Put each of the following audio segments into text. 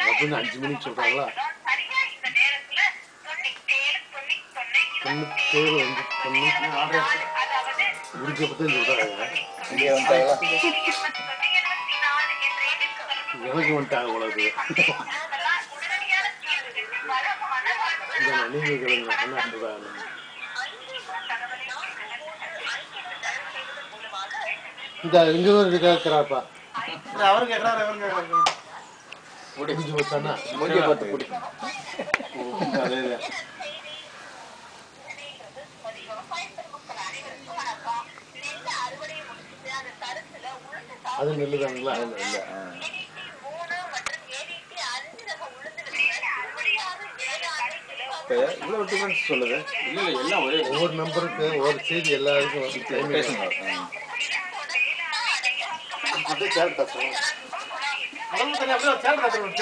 அப்படின்னு அஞ்சு மணிக்கு சொல்றாங்களா? இடங்களும் சரியா? இந்த நேரத்துல தொண்ணூத்தி எனக்கு வந்துட்டாங்க உனக்கு கிழங்கு என்ன சொல்றாங்க இந்த இங்க ஒரு கேட்கிறாப்பா அவரு முடிஞ்சு போச்சானா பார்த்து அதே அது நெல்லுதாங்களா இல்லை இப்போ இவ்வளோ டிஃபரன்ஸ் சொல்லுது இல்ல இல்ல எல்லாம் ஒரே ஒவ்வொரு நம்பருக்கு ஒவ்வொரு செய்தி எல்லாருக்கும் பேசுங்க.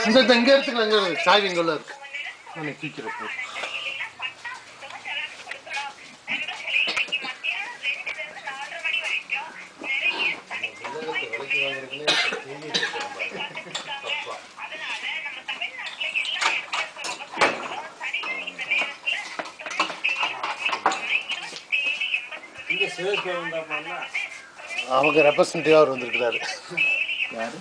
இந்த இங்க எடுத்துக்கலாம். சாவி இங்க உள்ள இருக்கு. நான் தூக்கிறேன் இங்க சேர் வந்தாங்கன்னா அவங்க ரெப்ரசன்டேட்டிவ் அவர் வந்திருக்கிறாரு யாரு